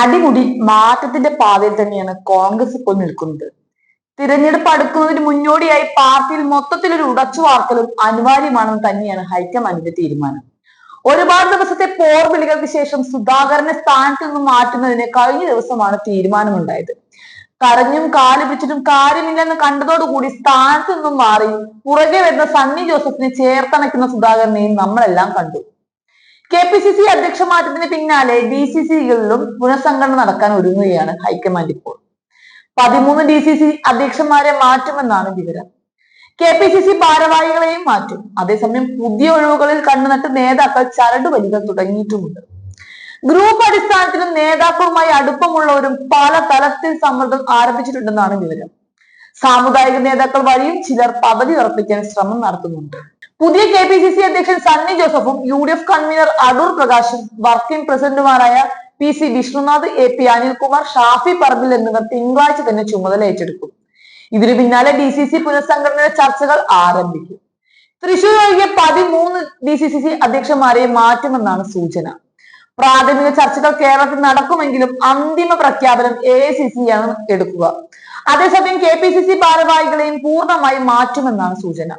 അടിമുടി മാറ്റത്തിന്റെ പാതയിൽ തന്നെയാണ് കോൺഗ്രസ് ഇപ്പോൾ നിൽക്കുന്നത്. തിരഞ്ഞെടുപ്പ് അടുക്കുന്നതിന് മുന്നോടിയായി പാർട്ടിയിൽ മൊത്തത്തിലൊരു ഉടച്ചു വാർത്തലും അനിവാര്യമാണെന്ന് തന്നെയാണ് ഹൈക്കമാൻഡിന്റെ തീരുമാനം. ഒരുപാട് ദിവസത്തെ പോർവിളികൾക്ക് ശേഷം സുധാകരനെ സ്ഥാനത്ത് നിന്ന് മാറ്റുന്നതിന് കഴിഞ്ഞ ദിവസമാണ് തീരുമാനമുണ്ടായത്. കരഞ്ഞും കാൽ പിടിച്ചിട്ടും കാര്യമില്ലെന്ന് കണ്ടതോടുകൂടി സ്ഥാനത്ത് നിന്നും മാറി പുറകെ വരുന്ന സണ്ണി ജോസഫിനെ ചേർത്തണയ്ക്കുന്ന സുധാകരനെയും നമ്മളെല്ലാം കണ്ടു. കെ പി സി സി അധ്യക്ഷ മാറ്റത്തിന് പിന്നാലെ ഡി സി സികളിലും പുനഃസംഘടന നടക്കാൻ ഒരുങ്ങുകയാണ് ഹൈക്കമാൻഡ് ഇപ്പോൾ. പതിമൂന്ന് ഡി സി സി അധ്യക്ഷന്മാരെ മാറ്റുമെന്നാണ് വിവരം. കെ പി സി സി ഭാരവാഹികളെയും മാറ്റും. അതേസമയം പുതിയ ഒഴിവുകളിൽ കണ്ണുനട്ട് നേതാക്കൾ ചരടുവലികൾ തുടങ്ങിയിട്ടുമുണ്ട്. ഗ്രൂപ്പ് അടിസ്ഥാനത്തിലും നേതാക്കളുമായി അടുപ്പമുള്ളവരും പല തലത്തിൽ സമ്മർദ്ദം ആരംഭിച്ചിട്ടുണ്ടെന്നാണ് വിവരം. സാമുദായിക നേതാക്കൾ വഴിയും ചിലർ പദവി ഉറപ്പിക്കാൻ ശ്രമം നടത്തുന്നുണ്ട്. പുതിയ കെ പി സി സി അധ്യക്ഷൻ സണ്ണി ജോസഫും U D F convener Adoor പ്രകാശും working പ്രസിഡന്റുമാരായ P C Vishnunath A P Anilkumar Shafi Parambil എന്നിവർ തിങ്കളാഴ്ച തന്നെ ചുമതല ഏറ്റെടുക്കും. ഇതിനു പിന്നാലെ ഡി സി സി പുനഃസംഘടനയുടെ ചർച്ചകൾ ആരംഭിക്കും. തൃശൂർ ഒഴികെ പതിമൂന്ന് ഡി സി സി സി അധ്യക്ഷന്മാരെ മാറ്റുമെന്നാണ് സൂചന. പ്രാഥമിക ചർച്ചകൾ കേരളത്തിൽ നടക്കുമെങ്കിലും അന്തിമ പ്രഖ്യാപനം എ സി സി ആണ് എടുക്കുക. അതേസമയം കെ പി സി സി ഭാരവാഹികളെയും പൂർണമായി മാറ്റുമെന്നാണ് സൂചന.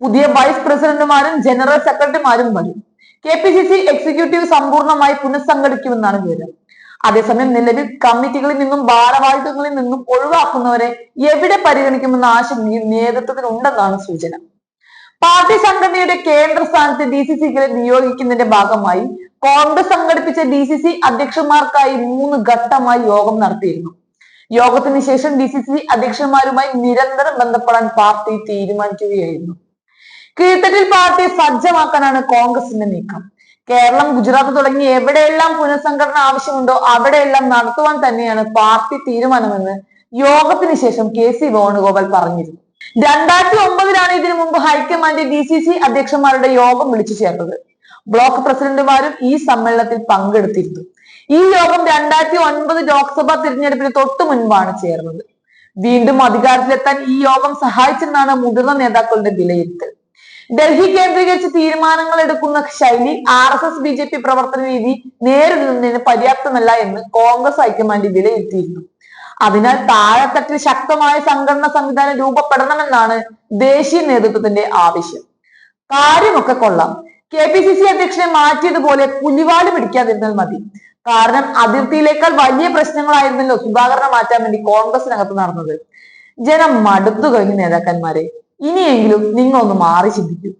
പുതിയ വൈസ് പ്രസിഡന്റുമാരും ജനറൽ സെക്രട്ടറിമാരും വരും. K P C C executive സമ്പൂർണമായി പുനഃസംഘടിക്കുമെന്നാണ് വിവരം. അതേസമയം നിലവിൽ കമ്മിറ്റികളിൽ നിന്നും ഭാരവാഹിത്വങ്ങളിൽ നിന്നും ഒഴിവാക്കുന്നവരെ എവിടെ പരിഗണിക്കുമെന്ന ആശങ്കയും നേതൃത്വത്തിനുണ്ടെന്നാണ് സൂചന. പാർട്ടി സംഘടനയുടെ കേന്ദ്ര സ്ഥാനത്ത് ഡി സി സികളെ നിയോഗിക്കുന്നതിന്റെ ഭാഗമായി കോൺഗ്രസ് സംഘടിപ്പിച്ച ഡി സി സി അധ്യക്ഷന്മാർക്കായി മൂന്ന് ഘട്ടമായി യോഗം നടത്തിയിരുന്നു. യോഗത്തിന് ശേഷം ഡി സി സി അധ്യക്ഷന്മാരുമായി നിരന്തരം ബന്ധപ്പെടാൻ പാർട്ടി തീരുമാനിക്കുകയായിരുന്നു. കീഴ്ത്തട്ടിൽ പാർട്ടി സജ്ജമാക്കാനാണ് കോൺഗ്രസിന്റെ നീക്കം. കേരളം ഗുജറാത്ത് തുടങ്ങി എവിടെയെല്ലാം പുനഃസംഘടന ആവശ്യമുണ്ടോ അവിടെയെല്ലാം നടത്തുവാൻ തന്നെയാണ് പാർട്ടി തീരുമാനമെന്ന് യോഗത്തിന് ശേഷം കെ സി വേണുഗോപാൽ പറഞ്ഞിരുന്നു. രണ്ടായിരത്തി ഒമ്പതിലാണ് ഇതിനു മുമ്പ് high command D C C അധ്യക്ഷന്മാരുടെ യോഗം വിളിച്ചു ചേർത്തത്. ബ്ലോക്ക് പ്രസിഡന്റുമാരും ഈ സമ്മേളനത്തിൽ പങ്കെടുത്തിരുന്നു. ഈ യോഗം രണ്ടായിരത്തി ഒൻപത് ലോക്സഭാ തിരഞ്ഞെടുപ്പിന് തൊട്ടു മുൻപാണ് ചേർന്നത്. വീണ്ടും അധികാരത്തിലെത്താൻ ഈ യോഗം സഹായിച്ചെന്നാണ് മുതിർന്ന നേതാക്കളുടെ വിലയിരുത്തൽ. ഡൽഹി കേന്ദ്രീകരിച്ച് തീരുമാനങ്ങൾ എടുക്കുന്ന ശൈലി R S S B J P പ്രവർത്തന രീതി നേരിടുന്നതിന് പര്യാപ്തമല്ല എന്ന് കോൺഗ്രസ് ഹൈക്കമാൻഡ് വിലയിരുത്തിയിരുന്നു. അതിനാൽ താഴെത്തട്ടിൽ ശക്തമായ സംഘടന സംവിധാനം രൂപപ്പെടണമെന്നാണ് ദേശീയ നേതൃത്വത്തിന്റെ ആവശ്യം. കാര്യമൊക്കെ കൊള്ളാം. കെ പി സി സി അധ്യക്ഷനെ മാറ്റിയതുപോലെ പുലിവാൽ പിടിക്കാതിരുന്നാൽ മതി. കാരണം അതിർത്തിയിലേക്കാൾ വലിയ പ്രശ്നങ്ങളായിരുന്നല്ലോ സുധാകരനെ മാറ്റാൻ വേണ്ടി കോൺഗ്രസിനകത്ത് നടന്നത്. ജനം മടുത്തു കഴിഞ്ഞു നേതാക്കന്മാരെ. ഇനിയെങ്കിലും നിങ്ങൾ ഒന്ന് മാറി ചിന്തിക്കൂ.